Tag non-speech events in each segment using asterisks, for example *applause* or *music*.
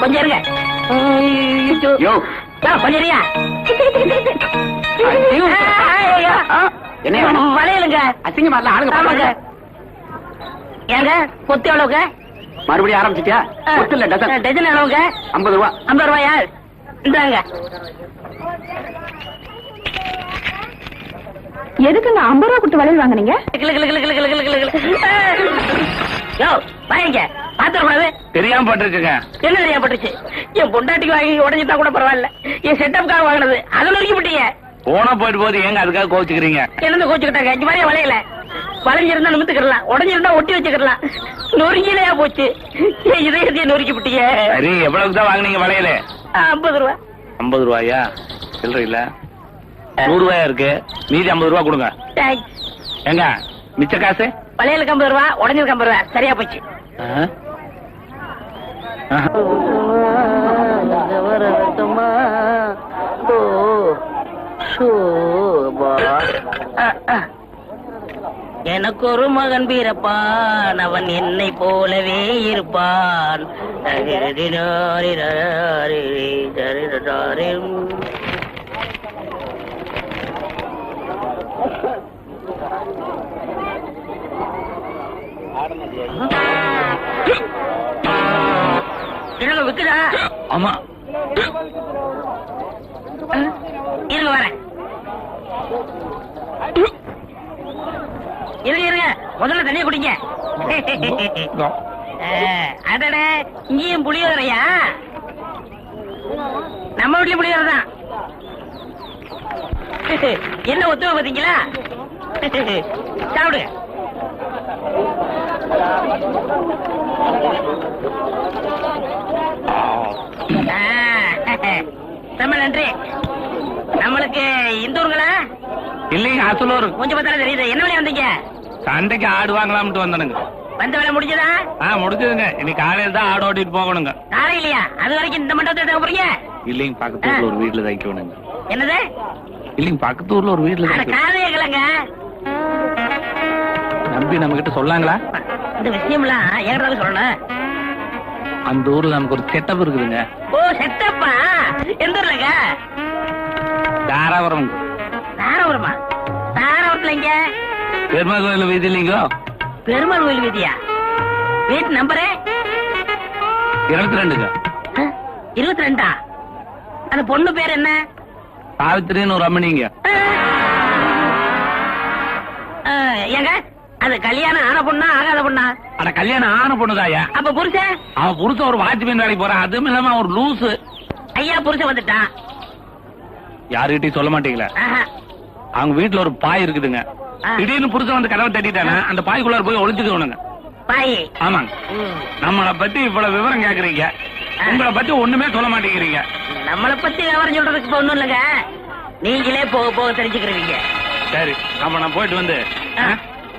கொஞ்சம் இருங்க. கொஞ்சம். என்ன? வளையலுங்க. அசிங்கமா இல்ல ஆளுங்க ஏங்க கொத்து எவ்வளவுங்க? மறுபடியும் ஆரம்பிச்சிட்டியா? இல்ல டசன். டஜன் எவ்வளவுங்க? ஐம்பது ரூபா. ஐம்பது ரூபாயா? இந்தாங்க. எதுக்குங்க ஐம்பது ரூபா கொடுத்து வளையல் வாங்குனீங்க? கிளு, கிளு, கிளு, கிளு, கிளு, கிளு, கிளு, கிளு. யோ வாங்க பாத்துக்கூடாது தெரியாம பட்டிருக்குங்க என்ன தெரியா பட்டுச்சு என் பொண்டாட்டிக்கு வாங்கி உடஞ்சிட்டா கூட பரவாயில்ல. என் செட்டப்காக வாங்கினது. அதை நொறுக்கி விட்டீங்க. போனா போயிட்டு போது ஏங்க அதுக்காக கோச்சுக்கிறீங்க என்ன கோச்சுக்கிட்டாங்க அஞ்சு மாதிரியே வளையல? வளைஞ்சிருந்தா நிமித்துக்கிடலாம். உடஞ்சிருந்தா ஒட்டி வச்சுக்கிடலாம். நொறுங்கிலையா போச்சு. என் இதயத்தையே நொறுக்கி விட்டீங்க? சரி எவ்வளவுக்கு தான் வாங்குனீங்க வளையல? ஐம்பது ரூபா. ஐம்பது ரூபாயா? சில்லற இல்ல நூறு ரூபாயா இருக்கு? மீதி ஐம்பது ரூபா கொடுங்க. தேங்க்ஸ் ஏங்க மிச்ச காசு? வளையலுக்கு ஐம்பது ரூபா உடஞ்சதுக்கு ஐம்பது ரூபா. சரியா போச்சு. எனக்கு ஒரு மகன் பிறப்பான் அவன் என்னை போலவே இருப்பான். என்னங்க விக்குதா? ஆமா. இருங்க வரேன். இருங்க இருங்க. முதல்ல தண்ணிய குடிங்க. அடடே இங்கேயும் புளியோதரையா? நம்ம வீட்லயும் புளியோதரை தான். என்ன ஒத்துமை பாத்தீங்களா சாப்பிடுங்க ரொம்ப நன்றி. நம்மளுக்கு இந்த ஊருங்களா இல்லைங்க அசலூர் கொஞ்சம் பார்த்தாலும் தெரியுது. என்ன வேலையா வந்தீங்க? சண்டைக்கு ஆடு வாங்கலாம்னு வந்தனுங்க. வந்த வேலை முடிஞ்சதா? ஆ முடிஞ்சதுங்க. இன்னைக்கு காலையில தான் ஆடு ஓட்டிட்டு போகணுங்க. காரை இல்லையா அது வரைக்கும் இந்த மண்டபத்தை தக்க போறீங்க? இல்லைங்க பக்கத்து ஊர்ல ஒரு வீட்டுல தைக்கணுங்க என்னது? இல்லைங்க பக்கத்து ஊர்ல ஒரு வீட்டுல கிளங்க. நம்பி நம்ம கிட்ட சொல்லாங்களா? இந்த விஷயம்லாம் என்கிட்ட சொல்லணும். அந்த ஊர்ல நமக்கு ஒரு செட்டப் இருக்குதுங்க. ஓ செட்டப்பா? எந்த ஊர்லங்க தாராபுரம். தாராபுரமா? தாராபுரத்துல இங்க பெருமா கோயில் வீதி இல்லைங்கோ? பெருமாள் கோயில் வீதியா? வீட்டு நம்பரு இருபத்தி ரெண்டுங்க. இருபத்தி ரெண்டா? அந்த பொண்ணு பேர் என்ன? சாவித்திரின்னு ஒரு அம்மனிங்க. ஏங்க? அது கல்யாணம் ஆன பொண்ணா ஆகாத பொண்ணா? அட கல்யாணம் ஆன பொண்ணுதாயா? அப்ப புருஷன்? அவன் புருஷன் ஒரு வாட்ச்மேன் வேலைக்கு போறான். அதுவும் இல்லாம ஒரு லூசு. ஐயா புருஷன் வந்துட்டான் யாருகிட்டயும் சொல்ல மாட்டீங்களா. அவங்க வீட்டுல ஒரு பாய் இருக்குதுங்க. திடீர்னு புருஷன் வந்து கதவை தட்டிட்டானே அந்த பாய்க்குள்ளார போய் ஒளிஞ்சுக்கணுங்க. பாய். ஆமாங்க. நம்மள பத்தி இவ்வளவு விவரம் கேக்குறீங்க. உங்களை பத்தி ஒண்ணுமே சொல்ல மாட்டேங்கிறீங்க. நம்மளை பத்தி விவரம் சொல்றதுக்கு இப்ப ஒண்ணும் இல்லைங்க. நீங்களே போக போக தெரிஞ்சுக்கிறீங்க. சரி அப்ப நான் போயிட்டு வந்து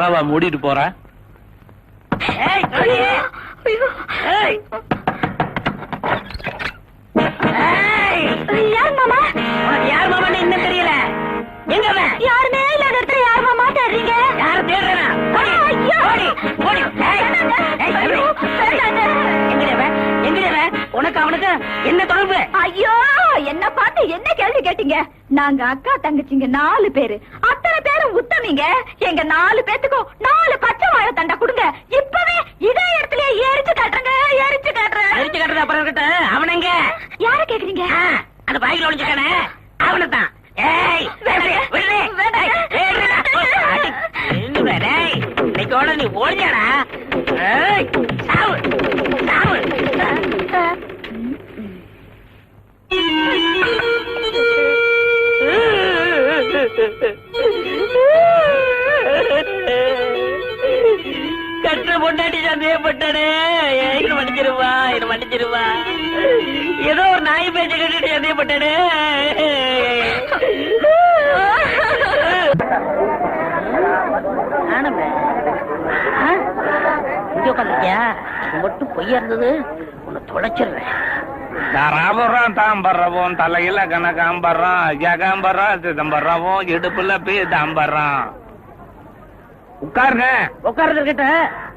புறாவா மூடிட்டு போற. ஏய் தோடி. ஏய். ஏய். யார் மாமா? யார் மாமான்னு இன்னும் தெரியல? எங்க யாருமே இல்லாத இடத்துல யார் மாமா தேடுறீங்க? யார தேடுறா? ஓடி ஐயோ! ஓடி. ஓடி அவனுக்கு என்ன தொடர்பு? ஐயோ என்ன பார்த்து என்ன கேள்வி கேட்டீங்க? நாங்க அக்கா தங்கச்சிங்க நாலு பேரு. அத்தனை பேரும் உத்தமிங்க. எங்க நாலு பேத்துக்கும் நாலு பச்சை வாழை தண்டா கொடுங்க. இப்பவே இதே இடத்துல எரிச்சு காட்டுறேங்க எரிச்சு காட்டுறேன். அரிச்சு கட்டுறது அப்புறம் இருக்கட்டும். அவன் எங்க? யார கேக்குறீங்க? அந்த பாய்க்குள்ள ஒளிஞ்சுக்கானே அவனைத்தான். ஏய். இன்னைக்கோட நீ ஓடியாடா ஏய், சந்தேகப்பட்டானே. என்ன மன்னிச்சிருவா என்ன மன்னிச்சிருவா. ஏதோ ஒரு நாய் பேச்ச கேட்டுட்டு சந்தேகப்பட்டானே. ஆனமே இங்க உட்காந்துருக்கியா மட்டும் பொய்யா இருந்தது. உன்னை தொலைச்சிடுறேன். தராபுரம் தாம்பரம் தலையில கனகாம்பரம் ஜகாம்பரம் சிதம்பரம் இடுப்புல பீதாம்பரம் உட்காருங்க. உட்கார்றது இருக்கட்ட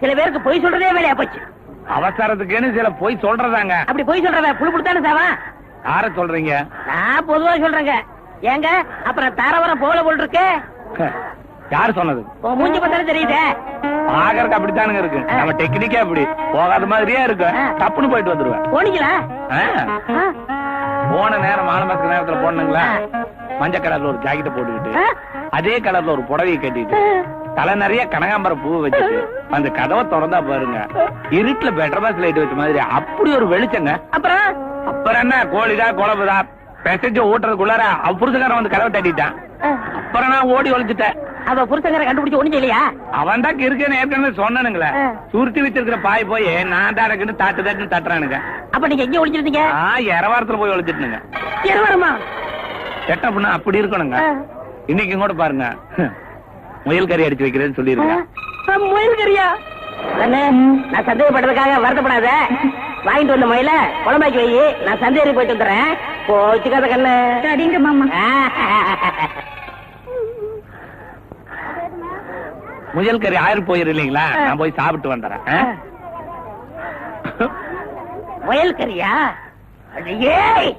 சில பேருக்கு பொய் சொல்றதே வேலையா போச்சு. அவசரத்துக்குன்னு சில போய் சொல்றதாங்க. அப்படி பொய் சொல்றவன் புழு புடுத்தானே சாவா? யார சொல்றீங்க? நான் பொதுவா சொல்றேங்க. ஏங்க அப்புறம் தாரவரம் போல போல் இருக்கு யார் சொன்னது? மூஞ்சி பார்த்தாலே தெரியுதே. பாக்கறதுக்கு அப்படித்தானுங்க இருக்கு. நம்ம டெக்னிக்கே அப்படி. போகாத மாதிரியே இருக்கு. தப்புன்னு போயிட்டு வந்துருவேன். போனீங்களா. போன நேரம் மானமஸ்க நேரத்துல போனீங்களா ஆ. மஞ்சள் கலர்ல ஒரு ஜாக்கெட்டை போட்டுக்கிட்டு. அதே கலர்ல ஒரு புடவையை கட்டிட்டு தலை நிறைய கனகாம்பரம் பூ வச்சுட்டு அந்த கதவை திறந்தா பாருங்க. இருட்டுல பெட்டர் பாஸ் லைட் வச்ச மாதிரி அப்படி ஒரு வெளிச்சங்க. அப்புறம்? அப்புறம் என்ன? கோழிதா குழம்புதா பெசஞ்சு ஊட்டுறதுக்குள்ளார அவ புருஷக்காரன் வந்து கதவை தட்டிட்டான். அப்புறம் நான் ஓடி ஒழிச்சிட்டேன் அவ புருஷங்கரை கண்டுபிடிச்சு ஒண்ணு இல்லையா அவன் தான் இருக்குன்னு ஏற்கனவே சொன்னானுங்களே. சுருட்டி வச்சிருக்கிற பாய் போய் நான் தான் எனக்குன்னு தாட்டு தாட்டுன்னு தட்டுறானுங்க. அப்ப நீங்க எங்க ஒளிஞ்சிருந்தீங்க? ஆ இரவாரத்துல போய் ஒழிச்சிட்டுனுங்க வருமா கெட்ட பொண்ணு அப்படி இருக்கணுங்க. இன்னைக்கு கூட பாருங்க. முயல் கறி அடிச்சு வைக்கிறேன்னு சொல்லிருக்கேன் முயல் கறியா? நான் சந்தேகப்பட்டதுக்காக வருத்தப்படாத. வாங்கிட்டு வந்த முயல குழம்பாக்கி வை. நான் சந்தேகம் போயிட்டு வந்துடுறேன். போச்சுக்காத கண்ணு. சரிங்க மாமா. முயல் கறி ஆயிரம் போயிரு இல்லைங்களா? நான் போய் சாப்பிட்டு வந்துடுறேன். ஆ? முயல் கறியா? ஏய்,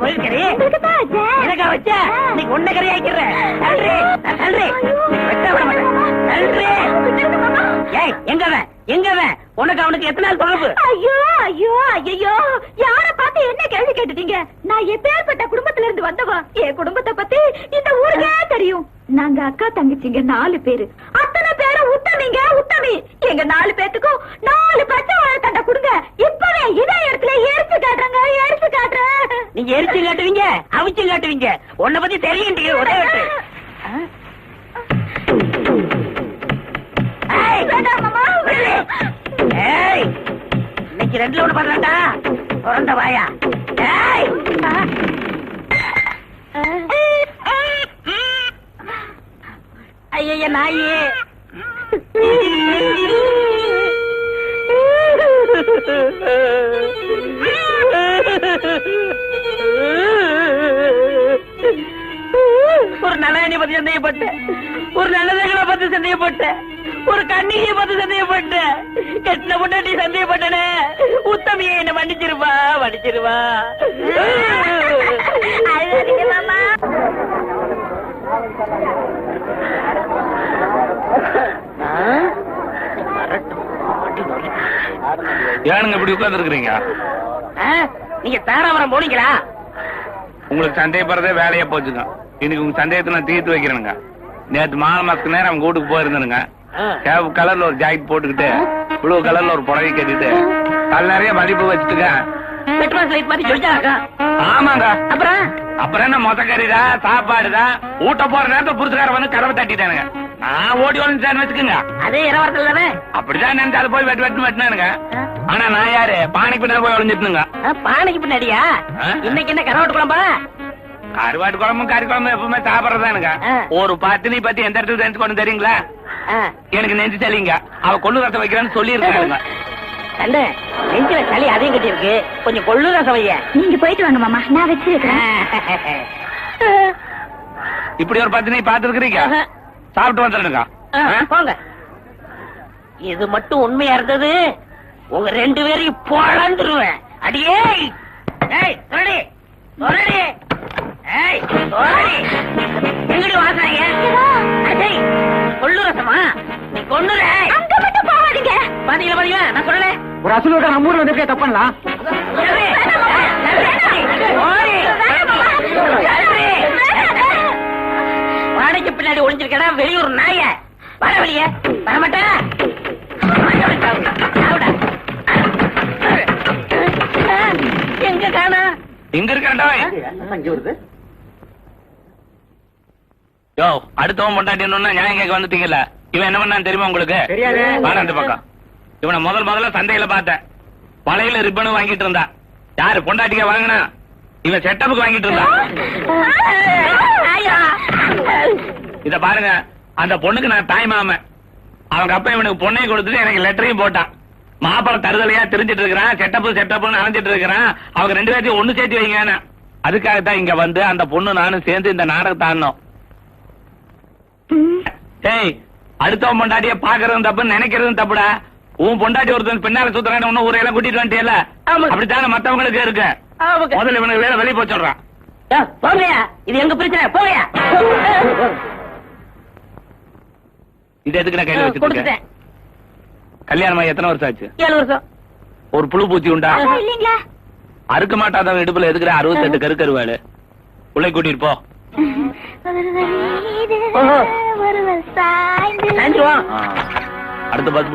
முயல் கறி கேக்குறா, முயல் கறி உங்களுக்கு தான் ஆச்சே. எனக்கா வச்ச? நீ உன்ன கறி ஆக்கிறேன் நன்றி. நன்றி. வெட்ட விட மாட்டேன் நன்றி. விட்டுருங்க மாமா. ஏய் எங்கவன் எங்கவன் உனக்கு அவனுக்கு எத்தனை நாள் தொடர்பு? ஐயோ ஐயோ ஐயோ யார பார்த்து என்ன கேள்வி கேட்டுட்டீங்க? நான் எப்பேற்பட்ட குடும்பத்துல இருந்து வந்தவா என் குடும்பத்தை பத்தி இந்த ஊருக்கே தெரியும். நாங்க அக்கா தங்கச்சிங்க நாலு பேரு. அத்தனை பேரும் உத்தமிங்க உத்தமி. எங்க நாலு பேத்துக்கும் நாலு பச்சை வாழை தண்டை கொடுங்க இப்பவே இதே இடத்துல எரிச்சு காட்டுறேங்க எரிச்சு காட்டுறேன் நீங்க எரிச்சு காட்டுவீங்க? அவிச்சு காட்டுவீங்க. உன்னை பத்தி தெரியும் ஒரே இன்னைக்கு ரெண்டுல ஒண்ணு பண்ணலாம்டா. பிறந்த வாயா. ஐய நாயே. *laughs* ஒரு நல்ல பத்தி சந்தேகப்பட்டேன். ஒரு நல்லதங்களை பத்தி சந்தேகப்பட்டேன். ஒரு கண்ணியை பத்தி சந்தேகப்பட்டேன். கெட்டின பொண்டாட்டி சந்தேகப்பட்டனே. உத்தமியை என்ன மன்னிச்சிருவா மன்னிச்சிருவா. ஏனுங்க இப்படி உட்கார்ந்து இருக்கிறீங்க? நீங்க தாராபுரம் போனீங்களா? உங்களுக்கு சந்தேகப்படுறதே வேலையா போச்சுங்க. இன்னைக்கு உங்க சந்தேகத்தை நான் தீர்த்து வைக்கிறேனுங்க. நேத்து மாலை மாசத்துக்கு நேரம் அவங்க வீட்டுக்கு போயிருந்தேனுங்க. சேவ் கலர்ல ஒரு ஜாக்கெட் போட்டுக்கிட்டு ப்ளூ கலர்ல ஒரு புடவை கட்டிட்டு கல் நிறைய மதிப்பு வச்சுட்டுங்க. ஆமாங்க. அப்புறம்? அப்புறம் என்ன மொத்த கறிதா சாப்பாடுதா ஊட்ட போற நேரத்துல புருஷக்கார வந்து கதவை தட்டிட்டானுங்க. நான் ஓடி வந்து வச்சுக்கோங்க. அதே இரவாரத்தில் தானே? அப்படிதான் நினைச்சு அதை போய் வெட்டு வெட்டு வெட்டினானுங்க. ஆனா நான் யாரு? பானைக்கு பின்னாடி போய் ஒளிஞ்சிட்டுங்க பானைக்கு பின்னாடியா? இன்னைக்கு என்ன கரவாட்டு குழம்பா? கருவாட்டு குழம்பும் கறி குழம்பும் எப்பவுமே சாப்பிடறதானுங்க. ஒரு பத்தினி பத்தி எந்த இடத்துக்கு தெரிஞ்சுக்கணும் தெரியுங்களா? ஆ. எனக்கு நெஞ்சு சளிங்க. அவ கொள்ளு ரசம் வைக்கிறேன்னு சொல்லி இருக்காங்க கண்டு நெஞ்சில சளி அதையும் கட்டி இருக்கு கொஞ்சம் கொள்ளு ரசம் வைய. நீங்க போயிட்டு வாங்க மாமா. நான் வச்சு வைக்கிறேன் இப்படி ஒரு பத்தினி பாத்துருக்கீங்க ஆஹா. சாப்பிட்டு வந்துடுங்க. போங்க. இது மட்டும் உண்மையா இருந்தது? உங்க ரெண்டு பேரையும் பொழந்துருவேன் அடியே! ஏய் சொல்லடி எங்கடி வாசாங்க அடே கொள்ளு ரசமா நீ கொன்னுற அங்க மட்டும் போகாதீங்க. பாத்தீங்களா பாத்தீங்களா? நான் சொல்லல ஒரு அசுலோட நம்ம ஊர்ல வந்து தப்பண்ணலாம் வாடகைக்கு பின்னாடி ஒளிஞ்சிருக்கடா வெளியூர் நாய. வர வெளிய வர எங்க காணா? எங்க இருக்காண்டா யோ அடுத்தவன் பொண்டாட்டினா நியாயம் கேட்க வந்துட்டீங்கல்ல? இவன் என்ன பண்ணான்னு தெரியுமா உங்களுக்கு? தெரியாது. அந்த பக்கம். இவனை முதல் முதல்ல சந்தையில பார்த்தேன். வளையல ரிப்பனும் வாங்கிட்டு இருந்தா. யாரு பொண்டாட்டிக்க வாங்கினா? இவன் செட்டப்புக்கு வாங்கிட்டு இருந்தா. இத பாருங்க. அந்த பொண்ணுக்கு நான் தாய் மாமன். அவங்க அப்பா இவனுக்கு பொண்ணையும் கொடுத்துட்டு எனக்கு லெட்டரையும் போட்டான். மாப்பிள தருதலையா தெரிஞ்சிட்டு இருக்கிறான் செட்டப்பு செட்டப்புன்னு அலைஞ்சிட்டு இருக்கிறான். அவங்க ரெண்டு பேர்த்தையும் ஒண்ணு சேர்த்து வைங்க அதுக்காகத்தான் இங்க வந்து அந்த பொண்ணு நானும் சேர்ந்து இந்த நாடகத்தை ஆடினோம் டேய் அடுத்தவன் பொண்டாட்டிய பாக்குறதும் தப்பு நினைக்கிறதும் தப்புடா. உன் பொண்டாட்டி ஒருத்தன் பின்னால சுத்துறான்னு ஒன்னும் ஊரையெல்லாம் கூட்டிட்டு வந்துட்டியல ஆமா. அப்படித்தானே மத்தவங்களுக்கு இருக்கு? முதல்ல இவனுக்கு வேலை வெளியே போய் சொல்றான். போங்கயா இது எங்க பிரச்சனை? போங்கயா. இது எதுக்கு நான் கையில கொடுத்துட்டேன். கல்யாணம் எத்தனை வருஷம் ஆச்சு? ஏழு வருஷம். ஒரு புழு பூச்சி உண்டா? அறுக்க மாட்டாதவன் இடுப்புல எதுக்குற? அறுபத்தெட்டு கருக்கருவாளு உள்ளே கூட்டிட்டு போ. அடுத்த பஸ்